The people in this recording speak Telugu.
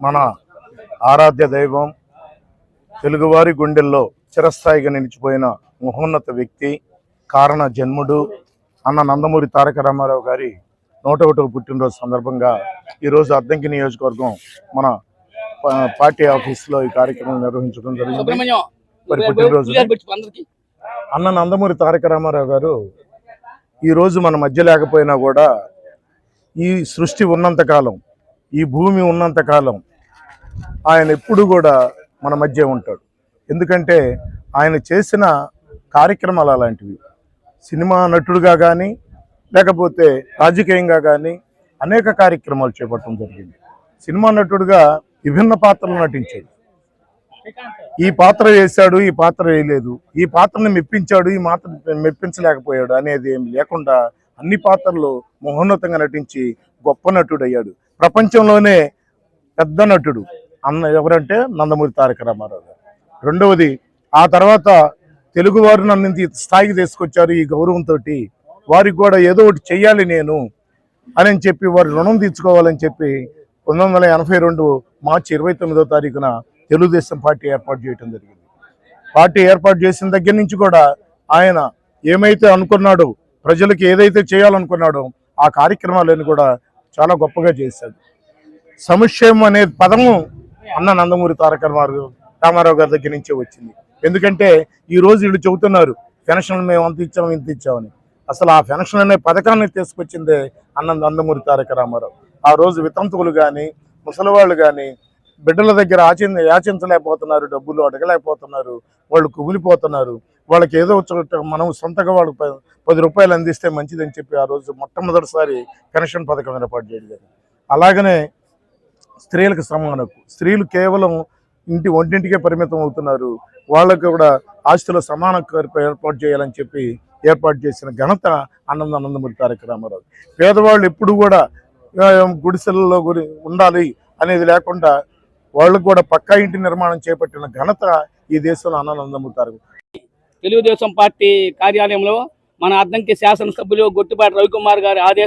మన ఆరాధ్య దైవం తెలుగువారి గుండెల్లో చిరస్థాయిగా నిలిచిపోయిన మహోన్నత వ్యక్తి కారణ జన్ముడు అన్న నందమూరి తారక రామారావు గారి నూట ఒకటవ పుట్టినరోజు సందర్భంగా ఈరోజు అద్దంకి నియోజకవర్గం మన పార్టీ ఆఫీస్లో ఈ కార్యక్రమం నిర్వహించడం జరిగింది. మరి పుట్టినరోజు అన్న నందమూరి తారక రామారావు గారు ఈ రోజు మన మధ్య లేకపోయినా కూడా ఈ సృష్టి ఉన్నంత కాలం ఈ భూమి ఉన్నంత కాలం ఆయన ఎప్పుడు కూడా మన మధ్య ఉంటాడు. ఎందుకంటే ఆయన చేసిన కార్యక్రమాలు అలాంటివి. సినిమా నటుడుగా కానీ లేకపోతే రాజకీయంగా కానీ అనేక కార్యక్రమాలు చేపట్టడం జరిగింది. సినిమా నటుడుగా విభిన్న పాత్రలు నటించాడు. ఈ పాత్ర వేశాడు ఈ పాత్ర వేయలేదు. ఈ పాత్రని మెప్పించాడు ఈ మాత్ర మెప్పించలేకపోయాడు అనేది ఏం లేకుండా అన్ని పాత్రలు మహోన్నతంగా నటించి గొప్ప నటుడు అయ్యాడు ప్రపంచంలోనే పెద్ద నటుడు. అన్న ఎవరంటే నందమూరి తారక రామారావు గారు. రెండవది ఆ తర్వాత తెలుగువారు నన్ను ఇంత స్థాయికి తీసుకొచ్చారు ఈ గౌరవంతో వారికి కూడా ఏదో ఒకటి చెయ్యాలి నేను అని చెప్పి వారు రుణం తీర్చుకోవాలని చెప్పి పంతొమ్మిది వందల ఎనభై రెండు మార్చి ఇరవై తొమ్మిదో తారీఖున తెలుగుదేశం పార్టీ ఏర్పాటు చేయడం జరిగింది. పార్టీ ఏర్పాటు చేసిన దగ్గర నుంచి కూడా ఆయన ఏమైతే అనుకున్నాడో ప్రజలకు ఏదైతే చేయాలనుకున్నాడో ఆ కార్యక్రమాలను కూడా చాలా గొప్పగా చేశాడు. సముక్షేమం అనే పదము అన్న నందమూరి తారక రామారావు రామారావు గారి దగ్గర నుంచే వచ్చింది. ఎందుకంటే ఈ రోజు వీళ్ళు చెబుతున్నారు పెన్షన్లు మేము అంత ఇచ్చాము ఇంత ఇచ్చామని అసలు ఆ పెన్షన్ అనే పథకాన్ని తీసుకొచ్చిందే అన్న నందమూరి తారక రామారావు. ఆ రోజు వితంతువులు కానీ ముసలివాళ్ళు కానీ బిడ్డల దగ్గర ఆచి యాచించలేకపోతున్నారు డబ్బులు అడగలేకపోతున్నారు వాళ్ళు కుమిలిపోతున్నారు. వాళ్ళకి ఏదో చోట మనం సొంతగా వాళ్ళకి పది రూపాయలు అందిస్తే మంచిదని చెప్పి ఆ రోజు మొట్టమొదటిసారి కనెక్షన్ పథకం ఏర్పాటు చేయడం అలాగనే స్త్రీలకు సమాన స్త్రీలు కేవలం ఇంటి ఒంటింటికే పరిమితం అవుతున్నారు. వాళ్ళకు కూడా ఆస్తుల సమాన ఏర్పాటు చేయాలని చెప్పి ఏర్పాటు చేసిన ఘనత అన్నంద ఆనందమూరి తారక రామారావు. పేదవాళ్ళు ఎప్పుడు కూడా గుడిసెలలో గురి ఉండాలి అనేది లేకుండా వాళ్ళకు కూడా పక్కా ఇంటి నిర్మాణం చేపట్టిన ఘనత ఈ దేశంలో అన్ననందమూరి తారక తెలుగుదేశం పార్టీ కార్యాలయంలో మన అద్దంకి శాసనసభ్యులు గొట్టిపాటి రవికుమార్ గారి ఆదేశ